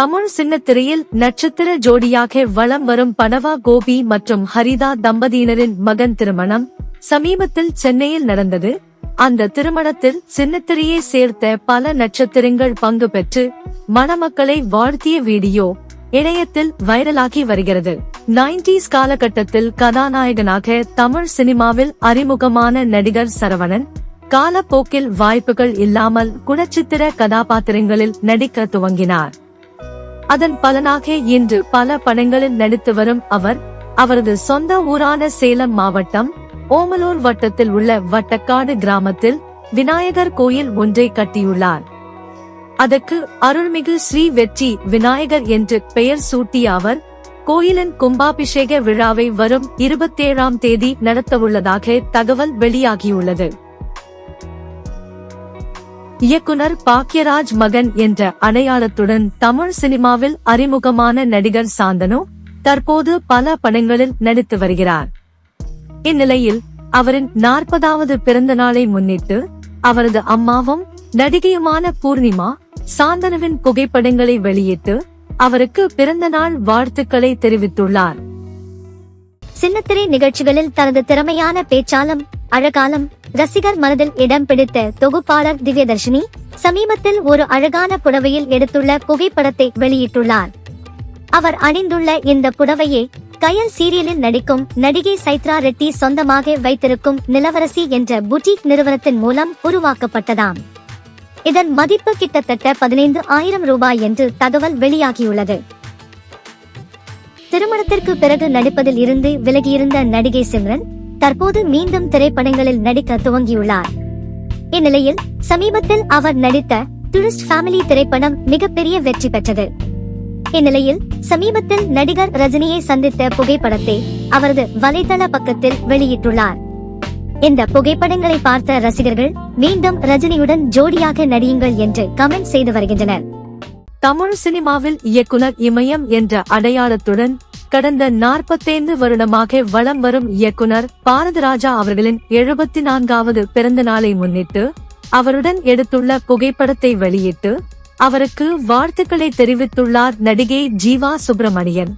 தமிழ் சின்னத்திரையில் நட்சத்திர ஜோடியாக வலம் வரும் பனவா கோபி மற்றும் ஹரிதா தம்பதியினரின் மகன் திருமணம் சமீபத்தில் சென்னையில் நடந்தது. அந்த திருமணத்தில் சின்னத்திரையை சேர்த்த பல நட்சத்திரங்கள் பங்கு பெற்று மணமக்களை வாழ்த்திய வீடியோ இணையத்தில் வைரலாகி வருகிறது. நைன்டிஸ் காலகட்டத்தில் கதாநாயகனாக தமிழ் சினிமாவில் அறிமுகமான நடிகர் சரவணன் காலப்போக்கில் வாய்ப்புகள் இல்லாமல் குணச்சித்திர கதாபாத்திரங்களில் நடிக்க துவங்கினார். அதன் பலனாக இன்று பல படங்களில் நடித்து வரும் அவர் அவரது சொந்த ஊரான சேலம் மாவட்டம் ஓமலூர் வட்டத்தில் உள்ள வட்டக்காடு கிராமத்தில் விநாயகர் கோயில் ஒன்றை கட்டியுள்ளார். அதற்கு அருள்மிகு ஸ்ரீ வெற்றி விநாயகர் என்று பெயர் சூட்டிய அவர் கோயிலின் கும்பாபிஷேக விழாவை வரும் இருபத்தேழாம் தேதி நடத்தவுள்ளதாக தகவல் வெளியாகியுள்ளது. இயக்குனர் பாக்யராஜ் மகன் என்ற அடையாளத்துடன் தமிழ் சினிமாவில் அறிமுகமான நடிகர் சாந்தனு தற்போது பல படங்களில் நடித்து வருகிறார். இந்நிலையில் அவரின் நாற்பதாவது பிறந்த நாளை முன்னிட்டு அவரது அம்மாவும் நடிகையுமான பூர்ணிமா சாந்தனுவின் புகைப்படங்களை வெளியிட்டு அவருக்கு பிறந்த நாள் வாழ்த்துக்களை தெரிவித்துள்ளார். சின்னத்திரை நிகழ்ச்சிகளில் தனது திறமையான பேச்சாலும் அழகாலம் ரசிகர் மனதில் இடம் பிடித்த தொகுப்பாளர் திவ்யதர்ஷினி சமீபத்தில் ஒரு அழகான புடவையில் எடுத்துள்ள புகைப்படத்தை வெளியிட்டுள்ளார். அவர் அணிந்துள்ள இந்த புடவையை கயல் சீரியலில் நடிக்கும் நடிகை சைத்ரா ரெட்டி சொந்தமாக வைத்திருக்கும் நிலவரசி என்ற புட்டிக் நிறுவனத்தின் மூலம் உருவாக்கப்பட்டதாம். இதன் மதிப்பு கிட்டத்தட்ட பதினைந்து ஆயிரம் ரூபாய் என்று தகவல் வெளியாகியுள்ளது. திருமணத்திற்கு பிறகு நடிப்பதில் இருந்து விலகியிருந்த நடிகை சிம்ரன் தற்போது மீண்டும் திரைப்படங்களில் நடிக்க துவங்கியுள்ளார். இந்நிலையில் சமீபத்தில் அவர் நடித்த டூரிஸ்ட் ஃபேமிலி திரைப்படம் மிகப்பெரிய வெற்றி பெற்றது. இந்நிலையில் சமீபத்தில் நடிகர் ரஜினியை சந்தித்த புகைப்படத்தை அவரது வலைதள பக்கத்தில் வெளியிட்டுள்ளார். இந்த புகைப்படங்களை பார்த்த ரசிகர்கள் மீண்டும் ரஜினியுடன் ஜோடியாக நடியுங்கள் என்று கமெண்ட் செய்து வருகின்றனர். தமிழ் சினிமாவில் இயக்குனர் இமயம் என்ற அடையாளத்துடன் கடந்த நாற்பத்தைந்து வருடமாக வளம் வரும் இயக்குனர் பாரதிராஜா அவர்களின் எழுபத்தி நான்காவது பிறந்த நாளை முன்னிட்டு அவருடன் எடுத்துள்ள புகைப்படத்தை வெளியிட்டு அவருக்கு வாழ்த்துக்களை தெரிவித்துள்ளார் நடிகை ஜீவா சுப்பிரமணியன்.